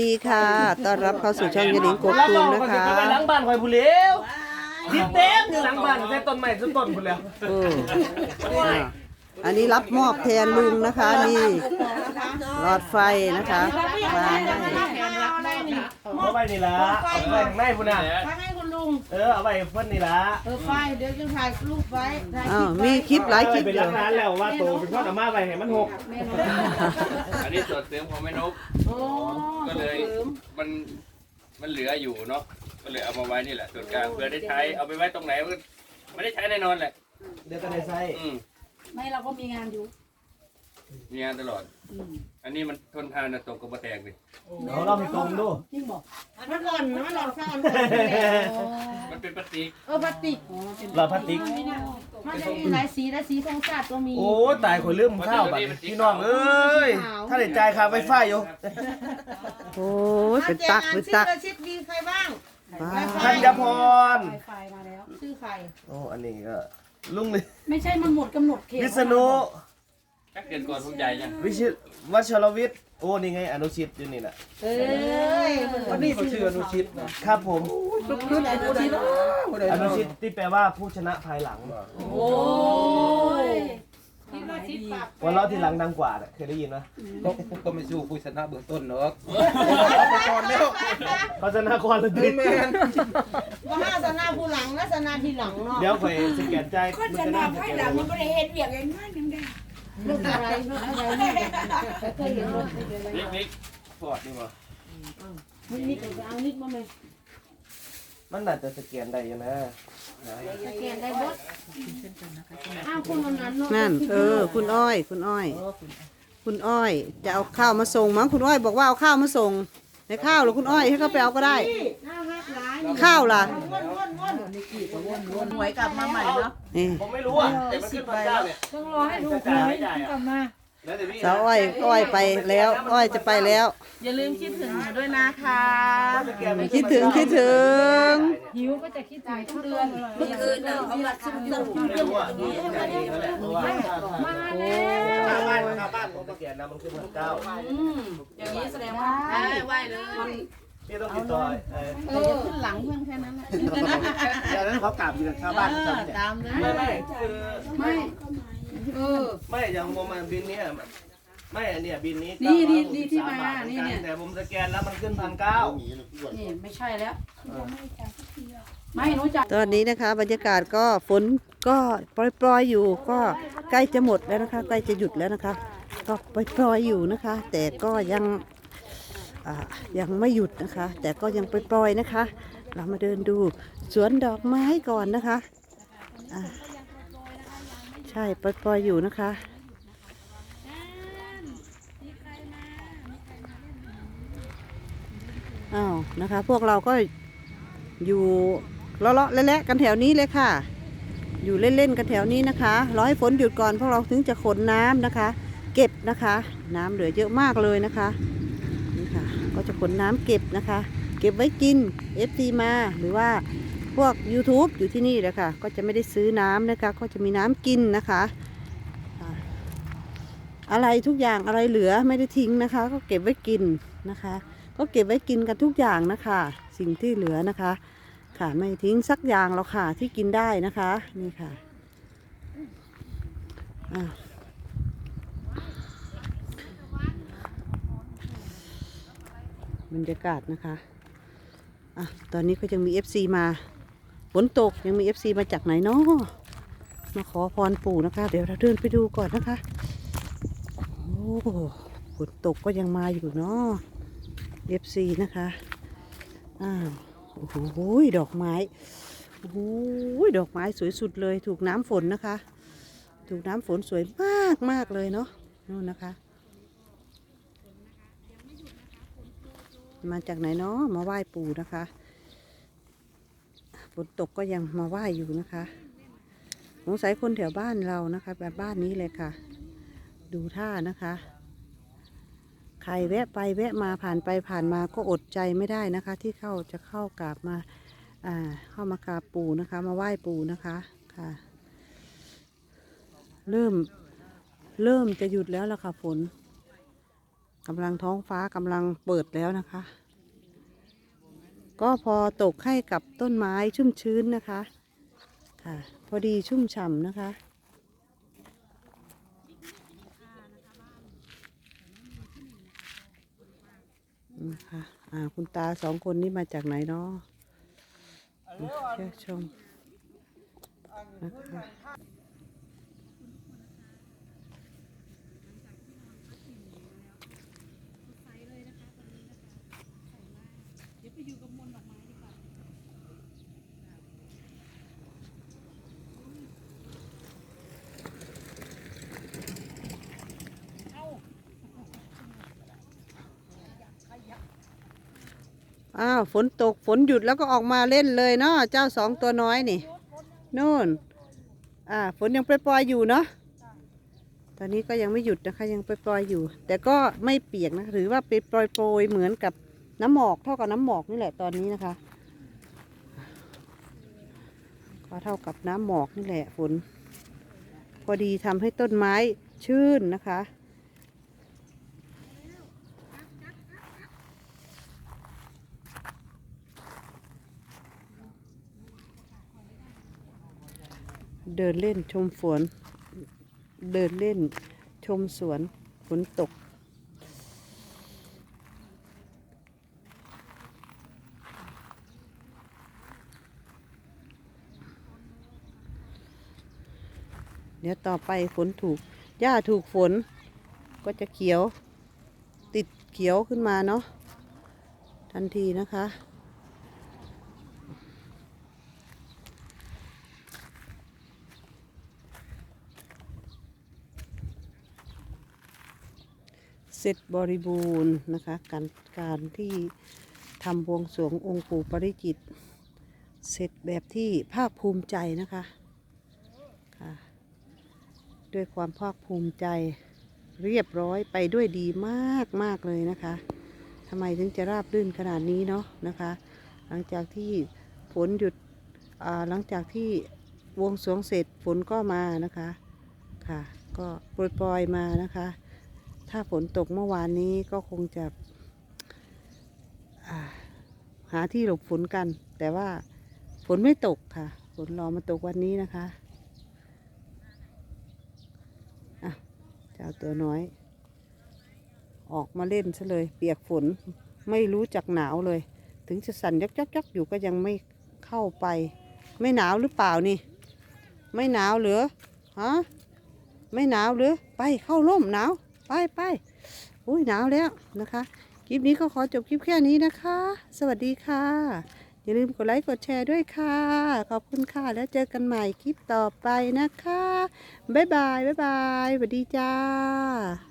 ดีค่ะ ต้อนรับเข้าสู่ช่องยายหลิงกกรับตูรอมงนะก็สิคะ ไปหลังบ้านคอยผู้เลี้ยวที่เต็มอยู่หลังบ้านแต่ต้นใหม่ต้นผู้เลี้ยวเอออะอันนี้รับมอบแทนลุงนะคะนี่หลอดไฟนะคะวางให้ เอาไว้นี่ละเอาไว้ข้างในพุ่นน่ะฟั งให้คุณลุงเออเอาไว้เพิ่นนี่ละเออไฟเดี๋ยวจะถ่ายรูปไว้ถ่ายอ้าวมีคลิปหลายคลิปเป็นอหลัยู่ กฐานแล้วว่าโตเป็นพ่อตามาไว้ให้มันหกแม่นอันนี้ส่วนเสริมของแม่นก โอ้ก็เลยมัน มันเหลืออยู่เนาะ ก็เลยเอามาไว้นี่แหละส่วนกลางเพื่อได้ใช้ เอาไปไว้ตรงไหนมันก็ไม่ได้ใช้แน่นอนแหละ เดี๋ยวก็ได้ใส่อืมไม่เราก็มีงานอยู่ มีงานตลอด อันนี้มันทนทานนะตกกับมาแตกดิเอาเราไปตรงดูจริงบอกมันหล่อนนะมันหล่อนซ่อน มันเป็นปฏิกเออพลาสติกเราพลาสติก มันจะมีหลายสีและสีทองชาติก็มีโอ้ตายข่อยลืมข้าวบัดพี่น้องเอ้ยถ้าได้จ่ายค่าไฟฟ้าอยู่โอ้ยเป็นตักเป็นตักชื่อชิดมีใครบ้างว้าวธัญพรไฟไฟมาแล้วชื่อใครโอ้อันนี้ก็ลุงเลยไม่ใช่มันหมดกำหนดเขตวิษณุ ชักเดือนก่อนผมใหญ่ยังวิชิตวัชรวิทย์โอ้นี่ไงอนุชิตอยู่นี่น่ะเอ้ยวันนี้เขาชื่ออนุชิตนะครับผมขึ้นอนุชิตอนุชิตที่แปลว่าผู้ชนะภายหลังโอ้ยวันเราะที่หลังดังกว่าน่ะเคยได้ยินไหมก็ก็ไม่สู้ผู้ชนะเบื้องต้นเนอะเขาชนะก่อนเลยดิว่าห้าสนาผู้หลังและสนาทีหลังเนาะเดี๋ยวข่อยสแกนใจายคนชนะภายหลังมันก็ได้เห็นเรียกง่ายๆนึงได้ รถอะไรรถอะไรนี่เคยเห็นรถอะไรนิกนิกพอดดีกว่านี่นี่ก็เอานิดมาไหมมันน่าจะสแกนได้อยู่นะสแกนได้บดอ้าวคุณวันนั้นนั่น เออ คุณอ้อย คุณอ้อย คุณอ้อย จะเอาข้าวมาส่งมั้งคุณอ้อยบอกว่าเอาข้าวมาส่งในข้าวหรือคุณอ้อยให้เขาไปเอาก็ได้ ข้าวล่ะ วนวนวนหวยกลับมาใหม่เนาะนี่ ผมไม่รู้อะแต่มันขึ้นพันเก้าเนี่ยต้องรอให้ดูจะจ่ายไม่จ่ายอะแล้วแต่พี่สาวอ้อยอ้อยไปแล้ว อ้อยจะไปแล้ว อย่าลืมคิดถึงหนูด้วยนะคะสแกนไม่คิดถึงคิดถึง หิวก็จะคิดถึงทุกเดือนเมื่อคืนน่ะเขาบัตรซุ่มซุ่มไม่รู้อะนี่จ่ายเองนั่นแหละเพราะว่ามาแล้วค่าบ้านค่าบ้านผมสแกนนะมันขึ้นพันเก้า อย่างนี้แสดงว่าไหวเลย พี่ต้องติดต่อเออเออขึ้นหลังเพื่อนแค่นั้นแหละแต่นั้นเขากลับอยู่ชาวบ้านจำเนี่ยตามเลยไม่ไม่คือไม่เออ ไม่อย่างผมมันบินเนี้ยไม่อันเนี้ยบินนี้นี่นี่นี่ที่มาสบทนี่เนี่ย แต่ผมสแกนแล้วมันขึ้นพันเก้า นี่ไม่ใช่แล้ว ไม่รู้จักตอนนี้นะคะ บรรยากาศก็ฝนก็ปล่อยๆอยู่ก็ใกล้จะหมดแล้วนะคะ ใกล้จะหยุดแล้วนะคะ ก็ปล่อยๆอยู่นะคะ แต่ก็ยังอ่า ยังไม่หยุดนะคะ แต่ก็ยังปล่อยๆนะคะ เรามาเดินดูสวนดอกไม้ก่อนนะคะใช่ปล่อยๆอยู่นะคะอ้าวนะคะ พวกเราก็อยู่เลาะๆและๆกันแถวนี้เลยค่ะ อยู่เล่นๆกันแถวนี้นะคะรอให้ฝนหยุดก่อนพวกเราถึงจะขนน้ำนะคะ เก็บนะคะ น้ำเหลือเยอะมากเลยนะคะ จะขนน้ำเก็บนะคะ เก็บไว้กิน FT มาหรือว่าพวก YouTube อยู่ที่นี่แหละค่ะ ก็จะไม่ได้ซื้อน้ำนะคะ ก็จะมีน้ำกินนะคะอะไรทุกอย่างอะไรเหลือไม่ได้ทิ้งนะคะ ก็เก็บไว้กินนะคะ ก็เก็บไว้กินกันทุกอย่างนะคะ สิ่งที่เหลือนะคะ ค่ะไม่ทิ้งสักอย่างหรอกค่ะที่กินได้นะคะนี่ค่ะอะ บรรยากาศนะคะอะตอนนี้ก็ยังมี FC มาฝนตกยังมี FC มาจากไหนเนาะมาขอพรปู่นะคะ เดี๋ยวเราเดินไปดูก่อนนะคะโอ้ฝนตกก็ยังมาอยู่เนาะ FC นะคะอ้าวโอ้โหดอกไม้โอ้โหดอกไม้สวยสุดเลย ถูกน้ำฝนนะคะ ถูกน้ำฝนสวยมากมากเลยเนาะนู่นนะคะ มาจากไหนเนาะมาไหว้ปู่นะคะฝนตกก็ยังมาไหว้อยู่นะคะสงสัยคนแถวบ้านเรานะคะ แบบบ้านนี้เลยค่ะ ดูท่านะคะใครแวะไปแวะมาผ่านไปผ่านมาก็อดใจไม่ได้นะคะ ที่เข้าจะเข้ากราบมาอ่าเข้ามากราบปู่นะคะ มาไหว้ปู่นะคะค่ะ เริ่มเริ่มจะหยุดแล้วล่ะค่ะฝน กำลังท้องฟ้ากำลังเปิดแล้วนะคะ ก็พอตกให้กับต้นไม้ชุ่มชื้นนะคะค่ะ พอดีชุ่มฉ่ำนะคะอืมค่ะอ่าคุณตาสองคนนี้มาจากไหนเนาะเชื่อชมนะคะ อ้าวฝนตกฝนหยุดแล้วก็ออกมาเล่นเลยเนาะเจ้าสองตัวน้อยนี่นู่นอ่าฝนยังปล่อยๆอยู่เนาะตอนนี้ก็ยังไม่หยุดนะคะยังปล่อยๆอยู่ แต่ก็ไม่เปียกนะถือว่าเป็นโปรยๆเหมือนกับน้ำหมอกเท่ากับน้ำหมอกนี่แหละตอนนี้นะคะก็เท่ากับน้ำหมอกนี่แหละฝนพอดีทำให้ต้นไม้ชื่นนะคะ เดินเล่นชมฝน เดินเล่นชมสวนฝนตก เดี๋ยวต่อไปฝนถูก หญ้าถูกฝน ก็จะเขียว ติดเขียวขึ้นมาเนาะ ทันทีนะคะ เสร็จบริบูรณ์นะคะ การการที่ทำบวงสรวงองค์ปู่ปริจิต เสร็จแบบที่ภาคภูมิใจนะคะค่ะด้วยความภาคภูมิใจเรียบร้อยไปด้วยดีมากมากเลยนะคะทำไมถึงจะราบรื่นขนาดนี้เนาะนะคะ หลังจากที่ฝนหยุดอ่าหลังจากที่วงสรวงเสร็จฝนก็มานะคะค่ะ ก็โปรยมานะคะ ถ้าฝนตกเมื่อวานนี้ก็คงจะาหาที่หลบฝนกัน แต่ว่าฝนไม่ตกค่ะ ฝนรอมาตกวันนี้นะคะอะเจ้าตัวน้อย ออกมาเล่นซะเลย เปียกฝนไม่รู้จักหนาวเลย ถึงจะสั่นยักยักยักอยู่ก็ยังไม่เข้าไป ไม่หนาวหรือเปล่านี่ ไม่หนาวหรือฮะไม่หนาวหรือไปเข้าร่มหนาว ไปไปอุ้ยหนาวแล้วนะคะ คลิปนี้ก็ขอจบคลิปแค่นี้นะคะ สวัสดีค่ะ อย่าลืมกดไลค์กดแชร์ด้วยค่ะ ขอบคุณค่ะ แล้วเจอกันใหม่คลิปต่อไปนะคะ บ๊ายบาย บ๊ายบายสวัสดีจ้า